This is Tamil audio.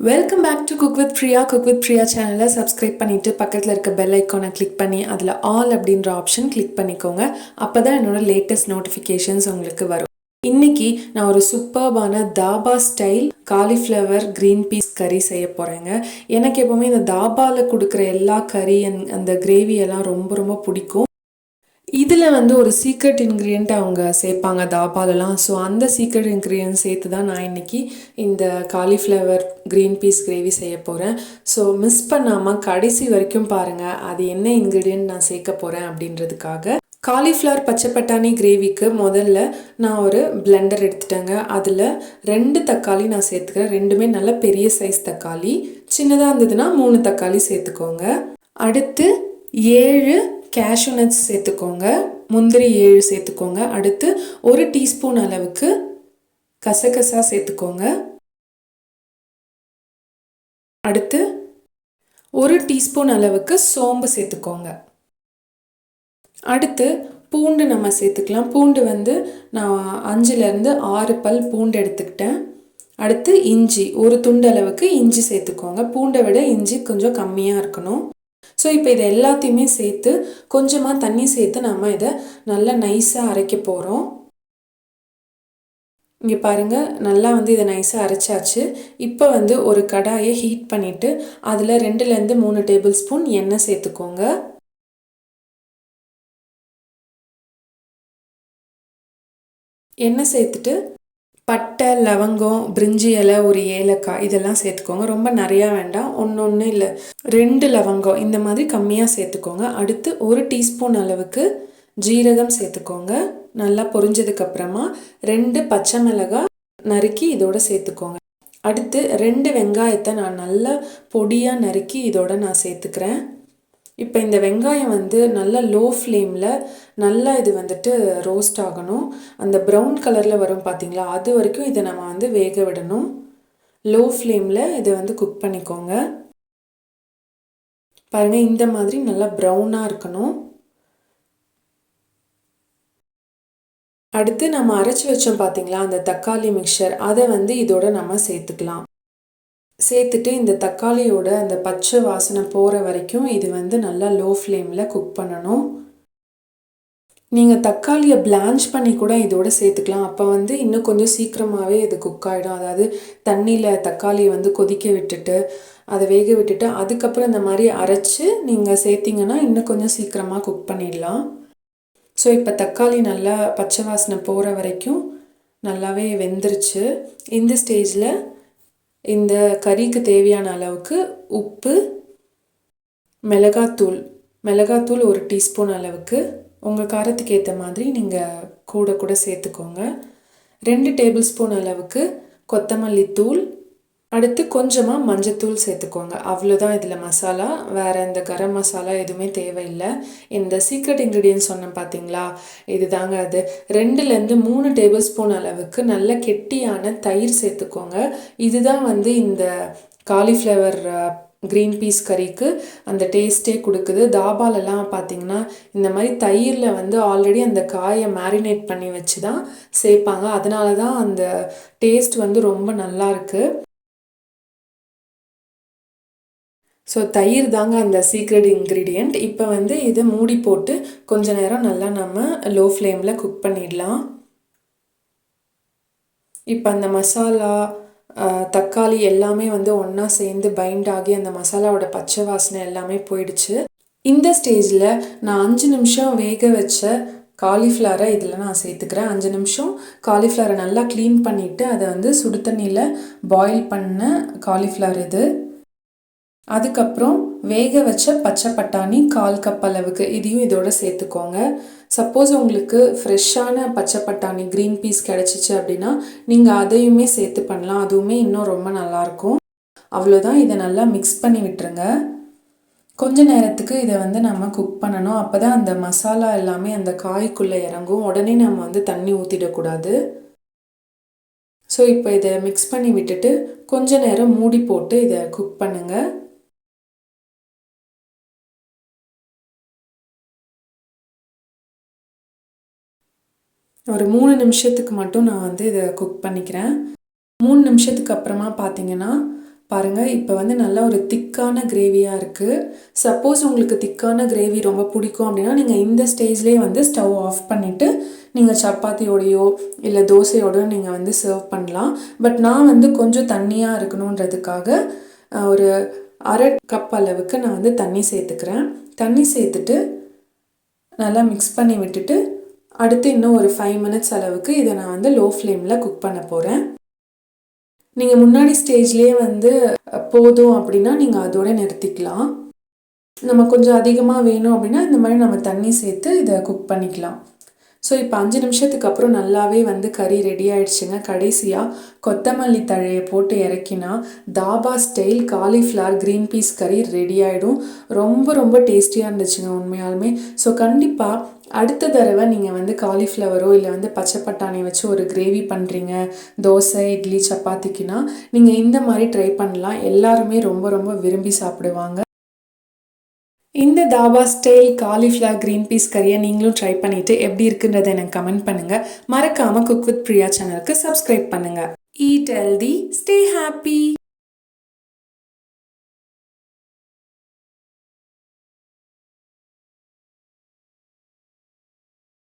Welcome back to cook with Priya cook with Priya சேனலை சப்ஸ்கிரைப் பண்ணிவிட்டு பக்கத்தில் இருக்க பெல் ஐக்கானை கிளிக் பண்ணி அதில் ஆல் அப்படின்ற ஆப்ஷன் கிளிக் பண்ணிக்கோங்க. அப்போ தான் என்னோட லேட்டஸ்ட் நோட்டிஃபிகேஷன்ஸ் உங்களுக்கு வரும். இன்னைக்கு நான் ஒரு சூப்பர்பான dhaba style cauliflower green peas கறி செய்ய போகிறேங்க எனக்கு எப்போவுமே இந்த தாபாவில் கொடுக்குற எல்லா கறி அந்த கிரேவி எல்லாம் ரொம்ப ரொம்ப பிடிக்கும். இதில் வந்து ஒரு சீக்ரெட் இன்க்ரீடியண்ட் அவங்க சேர்ப்பாங்க தாபாலலாம் ஸோ அந்த சீக்ரெட் இன்க்ரீடியன்ட் சேர்த்து தான் நான் இன்னைக்கு இந்த காலிஃப்ளவர் க்ரீன் பீஸ் கிரேவி செய்ய போகிறேன் ஸோ மிஸ் பண்ணாமல் கடைசி வரைக்கும் பாருங்கள் அது என்ன இன்க்ரீடியன்ட் நான் சேர்க்க போகிறேன் அப்படின்றதுக்காக. காலிஃப்ளவர் பச்சை பட்டாணி கிரேவிக்கு முதல்ல நான் ஒரு பிளெண்டர் எடுத்துட்டேங்க. அதில் ரெண்டு தக்காளி நான் சேர்த்துக்கிறேன். ரெண்டுமே நல்ல பெரிய சைஸ் தக்காளி. சின்னதாக இருந்ததுன்னா மூணு தக்காளி சேர்த்துக்கோங்க. அடுத்து ஏழு கேஷ்யூ நட்ஸ் சேர்த்துக்கோங்க. முந்திரி ஏழு சேர்த்துக்கோங்க. அடுத்து ஒரு டீஸ்பூன் அளவுக்கு கசகசா சேர்த்துக்கோங்க. அடுத்து ஒரு டீஸ்பூன் அளவுக்கு சோம்பு சேர்த்துக்கோங்க. அடுத்து பூண்டு நம்ம சேர்த்துக்கலாம். பூண்டு வந்து நான் அஞ்சுலேருந்து ஆறு பல் பூண்டு எடுத்துக்கிட்டேன். அடுத்து இஞ்சி ஒரு துண்டு அளவுக்கு இஞ்சி சேர்த்துக்கோங்க. பூண்டை விட இஞ்சி கொஞ்சம் கம்மியாக இருக்கணும். ஸோ இப்போ இது எல்லாத்தையுமே சேர்த்து கொஞ்சமாக தண்ணி சேர்த்து நம்ம இதை நல்லா நைஸாக அரைக்க போகிறோம் இங்கே பாருங்கள் நல்லா வந்து இதை நைஸாக அரைச்சாச்சு. இப்போ வந்து ஒரு கடாயை ஹீட் பண்ணிவிட்டு அதில் ரெண்டுலேருந்து மூணு டேபிள் ஸ்பூன் எண்ணெய் சேர்த்துக்கோங்க. எண்ணெய் சேர்த்துட்டு பட்டை லவங்கம் பிரிஞ்சி இலை ஒரு ஏலக்காய் இதெல்லாம் சேர்த்துக்கோங்க. ரொம்ப நிறையா வேண்டாம். ஒன்று ஒன்று இல்லை. ரெண்டு லவங்கம் இந்த மாதிரி கம்மியாக சேர்த்துக்கோங்க. அடுத்து ஒரு டீஸ்பூன் அளவுக்கு ஜீரகம் சேர்த்துக்கோங்க. நல்லா பொரிஞ்சதுக்கப்புறமா ரெண்டு பச்சை மிளகாய் நறுக்கி இதோட சேர்த்துக்கோங்க. அடுத்து ரெண்டு வெங்காயத்தை நான் நல்லா பொடியாக நறுக்கி இதோட நான் சேர்த்துக்கிறேன். இப்போ இந்த வெங்காயம் வந்து நல்ல லோ ஃப்ளேமில் நல்லா இது வந்துட்டு ரோஸ்ட் ஆகணும். அந்த ப்ரௌன் கலரில் வரும் பார்த்தீங்களா அது வரைக்கும் இதை நம்ம வந்து வேக விடணும். லோ ஃப்ளேமில் இதை வந்து குக் பண்ணிக்கோங்க. பாருங்கள் இந்த மாதிரி நல்லா ப்ரௌனாக இருக்கணும். அடுத்து நம்ம அரைச்சி வச்சோம் பார்த்தீங்களா அந்த தக்காளி மிக்சர் அதை வந்து இதோட நம்ம சேர்த்துக்கலாம். சேர்த்துட்டு இந்த தக்காளியோட அந்த பச்சை வாசனை போகிற வரைக்கும் இது வந்து நல்லா லோ ஃப்ளேமில் குக் பண்ணணும். நீங்கள் தக்காளியை பிளான்ச் பண்ணி கூட இதோட சேர்த்துக்கலாம். அப்போ வந்து இன்னும் கொஞ்சம் சீக்கிரமாகவே இது குக் ஆகிடும் அதாவது தண்ணியில் தக்காளியை வந்து கொதிக்க விட்டுட்டு அதை வேக விட்டுட்டு அதுக்கப்புறம் இந்த மாதிரி அரைச்சி நீங்கள் சேர்த்திங்கன்னா இன்னும் கொஞ்சம் சீக்கிரமாக குக் பண்ணிடலாம். ஸோ இப்போ தக்காளி நல்லா பச்சை வாசனை போகிற வரைக்கும் நல்லாவே வெந்துருச்சு. இந்த ஸ்டேஜில் இந்த கறிக்கு தேவையான அளவுக்கு உப்பு மிளகாத்தூள் மிளகாத்தூள் ஒரு டீஸ்பூன் அளவுக்கு. உங்கள் காரத்துக்கு ஏற்ற மாதிரி நீங்கள் கூட கூட சேர்த்துக்கோங்க. ரெண்டு டேபிள் ஸ்பூன் அளவுக்கு கொத்தமல்லி தூள் அடுத்து கொஞ்சமாக மஞ்சத்தூள் சேர்த்துக்கோங்க. அவ்வளோதான் இதில் மசாலா. வேறு இந்த கரம் மசாலா எதுவுமே தேவையில்லை. இந்த சீக்ரெட் இன்க்ரீடியன்ஸ் சொன்னேன் பார்த்தீங்களா இது தாங்க அது ரெண்டுலேருந்து மூணு டேபிள் ஸ்பூன் அளவுக்கு நல்ல கெட்டியான தயிர் சேர்த்துக்கோங்க. இதுதான் வந்து இந்த காலிஃப்ளவர் க்ரீன் பீஸ் கறிக்கு அந்த டேஸ்ட்டே கொடுக்குது. தாபாலெல்லாம் பார்த்தீங்கன்னா இந்த மாதிரி தயிரில் வந்து ஆல்ரெடி அந்த காயை மேரினேட் பண்ணி வச்சு தான் சேர்ப்பாங்க. அதனால தான் அந்த டேஸ்ட் வந்து ரொம்ப நல்லா ஸோ தயிர் தாங்க அந்த சீக்ரெட் இன்க்ரீடியண்ட் இப்போ வந்து இதை மூடி போட்டு கொஞ்ச நேரம் நல்லா நம்ம லோ ஃப்ளேமில் குக் பண்ணிடலாம். இப்போ அந்த மசாலா தக்காளி எல்லாமே வந்து ஒன்றா சேர்ந்து பைண்ட் ஆகி அந்த மசாலாவோட பச்சை வாசனை எல்லாமே போயிடுச்சு. இந்த ஸ்டேஜில் நான் அஞ்சு நிமிஷம் வேக வச்ச காலிஃப்ளவரை இதில் நான் சேர்த்துக்கிறேன். அஞ்சு நிமிஷம் காலிஃப்ளவரை நல்லா க்ளீன் பண்ணிவிட்டு அதை வந்து சுடு தண்ணியில் பாயில் பண்ண காலிஃப்ளவர் இது. அதுக்கப்புறம் வேக வச்ச பச்சை பட்டாணி கால் கப் அளவுக்கு இதையும் இதோட சேர்த்துக்கோங்க. சப்போஸ் உங்களுக்கு ஃப்ரெஷ்ஷான பச்சை பட்டாணி க்ரீன் பீஸ் கிடச்சிச்சு அப்படின்னா நீங்கள் அதையுமே சேர்த்து பண்ணலாம். அதுவுமே இன்னும் ரொம்ப நல்லாயிருக்கும். அவ்வளோதான். இதை நல்லா மிக்ஸ் பண்ணி விட்டுருங்க. கொஞ்ச நேரத்துக்கு இதை வந்து நம்ம குக் பண்ணணும். அப்போ தான் அந்த மசாலா எல்லாமே அந்த காய்க்குள்ளே இறங்கும். உடனே நம்ம வந்து தண்ணி ஊற்றிடக்கூடாது ஸோ இப்போ இதை மிக்ஸ் பண்ணி விட்டுட்டு கொஞ்ச நேரம் மூடி போட்டு இதை குக் பண்ணுங்கள் ஒரு மூணு நிமிஷத்துக்கு மட்டும் நான் வந்து இதை குக் பண்ணிக்கிறேன். மூணு நிமிஷத்துக்கு அப்புறமா பார்த்தீங்கன்னா பாருங்கள் இப்போ வந்து நல்லா ஒரு திக்கான கிரேவியாக இருக்குது சப்போஸ் உங்களுக்கு திக்கான கிரேவி ரொம்ப பிடிக்கும் அப்படின்னா நீங்கள் இந்த ஸ்டேஜ்லேயே வந்து ஸ்டவ் ஆஃப் பண்ணிவிட்டு நீங்கள் சப்பாத்தியோடையோ இல்லை தோசையோடையோ நீங்கள் வந்து சர்வ் பண்ணலாம். பட் நான் வந்து கொஞ்சம் தண்ணியாக இருக்கணுன்றதுக்காக ஒரு அரை கப் அளவுக்கு நான் வந்து தண்ணி சேர்த்துக்கிறேன். தண்ணி சேர்த்துட்டு நல்லா மிக்ஸ் பண்ணி விட்டுட்டு அடுத்து இன்னும் ஒரு ஃபைவ் மினிட்ஸ் அளவுக்கு இதை நான் வந்து லோ ஃப்ளேமில் குக் பண்ண போகிறேன் நீங்கள் முன்னாடி ஸ்டேஜ்லேயே வந்து போதும் அப்படின்னா நீங்கள் அதோட நிறுத்திக்கலாம். நம்ம கொஞ்சம் அதிகமாக வேணும் அப்படின்னா இந்த மாதிரி நம்ம தண்ணி சேர்த்து இதை குக் பண்ணிக்கலாம். ஸோ இப்போ அஞ்சு நிமிஷத்துக்கு அப்புறம் நல்லாவே வந்து கறி ரெடி ஆயிடுச்சுங்க. கடைசியாக கொத்தமல்லி தழையை போட்டு இறக்கினா dhaba style cauliflower green peas கறி ரெடி ஆகிடும் ரொம்ப ரொம்ப டேஸ்டியாக இருந்துச்சுங்க உண்மையாலுமே. ஸோ கண்டிப்பாக அடுத்த தடவை நீங்கள் வந்து காலிஃப்ளவரோ இல்லை வந்து பச்சை பட்டாணி வச்சு ஒரு கிரேவி பண்ணுறீங்க தோசை இட்லி சப்பாத்திக்குனா நீங்கள் இந்த மாதிரி ட்ரை பண்ணலாம். எல்லாருமே ரொம்ப ரொம்ப விரும்பி சாப்பிடுவாங்க. இந்த dhaba style cauliflower green peas கறியை நீங்களும் ட்ரை பண்ணிவிட்டு எப்படி இருக்குன்றதை எனக்கு கமெண்ட் பண்ணுங்கள் மறக்காமல் குக் வித் பிரியா சேனலுக்கு சப்ஸ்கிரைப் பண்ணுங்கள் ஈட் ஹெல்தி ஸ்டே ஹாப்பி